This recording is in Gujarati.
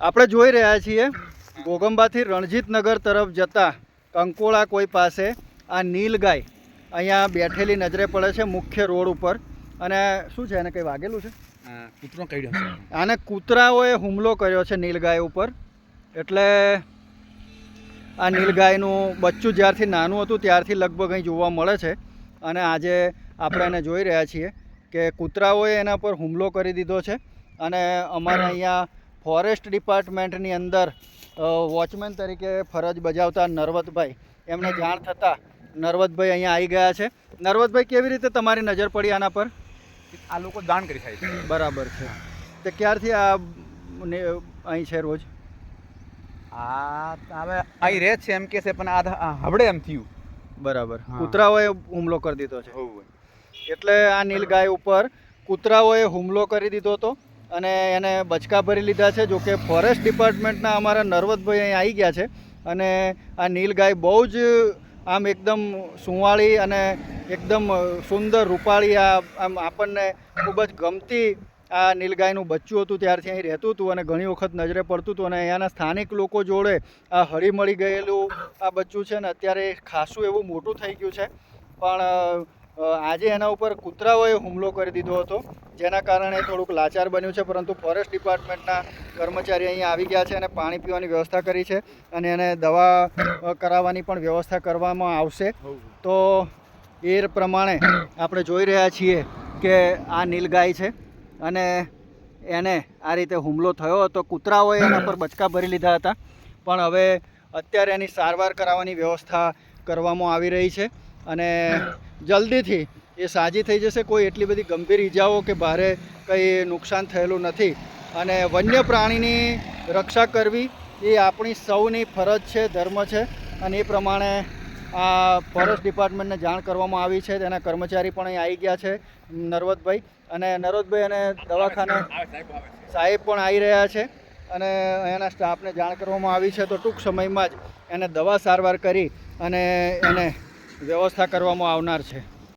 આપણે જોઈ રહ્યા છીએ ગોગંબાથી રણજીતનગર તરફ જતા કંકોળા કોઈ પાસે આ નીલગાય અહીંયા બેઠેલી નજરે પડે છે મુખ્ય રોડ ઉપર. અને શું છે એને કંઈ વાગેલું છે? કૂતરો કઈ આને કૂતરાઓએ હુમલો કર્યો છે નીલગાય ઉપર. એટલે આ નીલગાયનું બચ્ચું જ્યારથી નાનું હતું ત્યારથી લગભગ અહીં જોવા મળે છે. અને આજે આપણે એને જોઈ રહ્યા છીએ કે કૂતરાઓએ એના પર હુમલો કરી દીધો છે. અને અમારે અહીંયા ફોરેસ્ટ ડિપાર્ટમેન્ટની અંદર વોચમેન તરીકે ફરજ બજાવતા નરવતભાઈ. એમને જાણ થતાં નરવતભાઈ અહીંયા આવી ગયા છે. નરવતભાઈ કેવી રીતે તમારી નજર પડી આના પર? આ લોકો દાન કરી થાય છે. બરાબર છે. તે ક્યારથી આ અહીં છે રોજ? આ હવે અહીં રહે છે એમ કે છે પણ આ હવડે એમ થયું. બરાબર. કૂતરાઓએ હુમલો કરી દીધો છે. એટલે આ નીલગાય ઉપર કૂતરાઓએ હુમલો કરી દીધો હતો. અને એને બચકા ભરી લીધા છે, જોકે ફોરેસ્ટ ડિપાર્ટમેન્ટના અમારા નર્વદભાઈ અહીં આવી ગયા છે. અને આ નીલગાય બહુ જ આમ એકદમ સુંવાળી અને એકદમ સુંદર રૂપાળી આ આમ આપણને ખૂબ જ ગમતી આ નીલગાયનું બચ્ચું હતું, ત્યારથી અહીં રહેતું હતું અને ઘણી વખત નજરે પડતું હતું અને અહીંયાના સ્થાનિક લોકો જોડે આ હળીમળી ગયેલું આ બચ્ચું છે ને, અત્યારે ખાસું એવું મોટું થઈ ગયું છે. પણ આજે એના ઉપર કૂતરાઓએ હુમલો કરી દીધો હતો. જેના કારણે થોડુંક લાચાર બન્યું છે, પરંતુ ફોરેસ્ટ ડિપાર્ટમેન્ટના કર્મચારી અહીંયા આવી ગયા છે અને પાણી પીવાની વ્યવસ્થા કરી છે અને એને દવા કરાવવાની પણ વ્યવસ્થા કરવામાં આવશે. તો એ પ્રમાણે આપણે જોઈ રહ્યા છીએ કે આ નીલગાય છે અને એને આ રીતે હુમલો થયો હતો. કૂતરાઓએ એના પર બચકા ભરી લીધા હતા. પણ હવે અત્યારે એની સારવાર કરાવવાની વ્યવસ્થા કરવામાં આવી રહી છે. અને જલ્દીથી એ સાજી થઈ જશે. કોઈ એટલી બધી ગંભીર ઈજાઓ કે ભારે કંઈ નુકસાન થયેલું નથી. અને વન્ય પ્રાણીની રક્ષા કરવી એ આપણી સૌની ફરજ છે, ધર્મ છે. અને એ પ્રમાણે આ ફોરેસ્ટ ડિપાર્ટમેન્ટને જાણ કરવામાં આવી છે. તેના કર્મચારી પણ અહીં આવી ગયા છે નરવતભાઈ અને નરવતભાઈ અને દવાખાને સાહેબ પણ આવી રહ્યા છે. અને અહીંયાના સ્ટાફને જાણ કરવામાં આવી છે. તો ટૂંક સમયમાં જ એને દવા સારવાર કરી અને એને વ્યવસ્થા કરવામાં આવનાર છે.